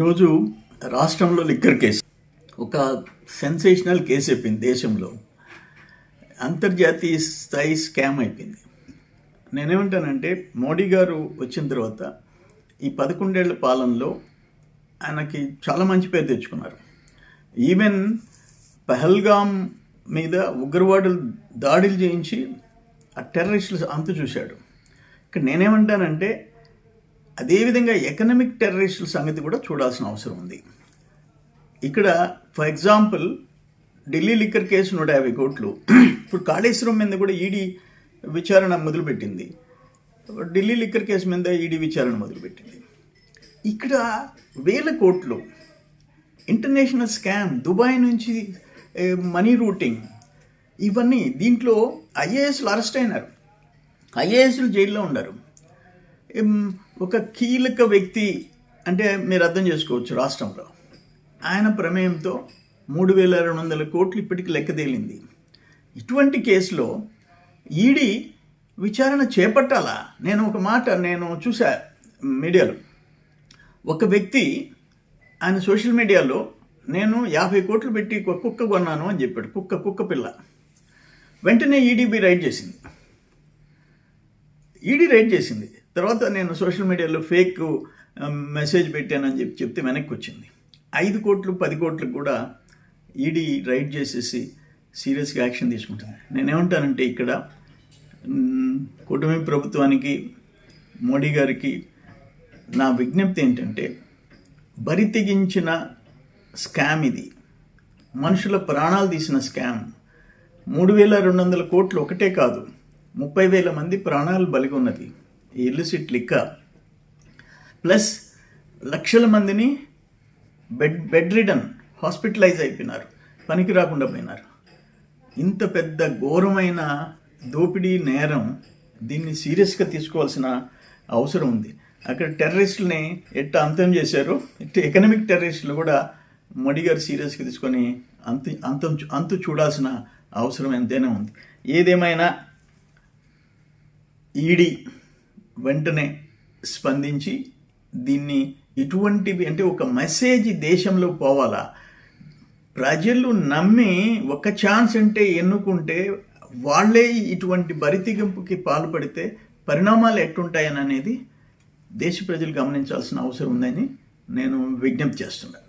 ఈరోజు రాష్ట్రంలో liquor case. ఒక సెన్సేషనల్ కేసు అయిపోయింది దేశంలో. అంతర్జాతీయ స్థాయి స్కామ్ అయిపోయింది. నేనేమంటానంటే మోడీ గారు వచ్చిన తర్వాత ఈ పదకొండేళ్ళ పాలనలో ఆయనకి చాలా మంచి పేరు తెచ్చుకున్నారు. ఈవెన్ పహల్గామ్ మీద ఉగ్రవాదులు దాడులు చేయించి ఆ టెర్రరిస్టులు అంత చూశాడు. ఇక్కడ నేనేమంటానంటే అదేవిధంగా ఎకనామిక్ టెర్రరిస్టుల సంగతి కూడా చూడాల్సిన అవసరం ఉంది. ఇక్కడ for example Delhi liquor case నూట యాభై కోట్లు. ఇప్పుడు కాళేశ్వరం మీద కూడా ఈడీ విచారణ మొదలుపెట్టింది. ఢిల్లీ లిక్కర్ కేసు మీద ఈడీ విచారణ మొదలుపెట్టింది. ఇక్కడ వేల కోట్లు. ఇంటర్నేషనల్ స్కామ్ దుబాయ్ నుంచి మనీ రూటింగ్ ఇవన్నీ దీంట్లో ఐఏఎస్లు అరెస్ట్ అయినారు. ఐఏఎస్లు జైల్లో ఉన్నారు. ఒక కీలక వ్యక్తి అంటే మీరు అర్థం చేసుకోవచ్చు రాష్ట్రంలో. ఆయన ప్రమేయంతో మూడు వేల రెండు వందల కోట్లు ఇప్పటికి లెక్క తేలింది. ఇటువంటి కేసులో ఈడీ విచారణ చేపట్టాలా? నేను ఒక మాట నేను చూసా మీడియాలో. ఒక వ్యక్తి ఆయన సోషల్ మీడియాలో నేను యాభై కోట్లు పెట్టి కుక్క కొన్నాను అని చెప్పాడు. కుక్క కుక్క పిల్ల. వెంటనే ఈడీబీ రైడ్ చేసింది. ఈడీ రైడ్ చేసింది. తర్వాత నేను సోషల్ మీడియాలో ఫేక్ మెసేజ్ పెట్టానని చెప్పి చెప్తే వెనక్కి వచ్చింది ఐదు కోట్లు పది కోట్లకు కూడా ఈడీ రైడ్ చేసేసి సీరియస్గా యాక్షన్ తీసుకుంటుంది. నేనేమంటానంటే ఇక్కడ కుటుంబ కూటమి ప్రభుత్వానికి మోడీ గారికి నా విజ్ఞప్తి ఏంటంటే బరి తెగించిన స్కామ్ ఇది. మనుషుల ప్రాణాలు తీసిన స్కామ్. మూడు వేల రెండు వందల కోట్లు ఒకటే కాదు ముప్పై వేల మంది ప్రాణాలు బలిగి ఉన్నది ఇల్లుసిట్ లిక్క ప్లస్ లక్షల మందిని బెడ్ బెడ్ రిడన్ హాస్పిటలైజ్ అయిపోయినారు. పనికి రాకుండా పోయినారు. ఇంత పెద్ద ఘోరమైన దోపిడీ నేరం దీన్ని సీరియస్గా తీసుకోవాల్సిన అవసరం ఉంది. అక్కడ టెర్రరిస్టులని ఎట్ట అంతం చేశారు? ఇట్ట ఎకనామిక్ టెర్రరిస్టులు కూడా మోడీ గారు సీరియస్గా తీసుకొని అంత అంతం అంతు చూడాల్సిన అవసరం ఎంతైనా ఉంది. ఏదేమైనా ఈడీ వెంటనే స్పందించి దీన్ని ఇటువంటివి అంటే ఒక మెసేజ్ దేశంలో పోవాలా? ప్రజలు నమ్మి ఒక ఛాన్స్ అంటే ఎన్నుకుంటే వాళ్ళే ఇటువంటి బరితిగింపుకి పాల్పడితే పరిణామాలు ఎట్టుంటాయని అనేది దేశ ప్రజలు గమనించాల్సిన అవసరం ఉందని నేను విజ్ఞప్తి చేస్తున్నాను.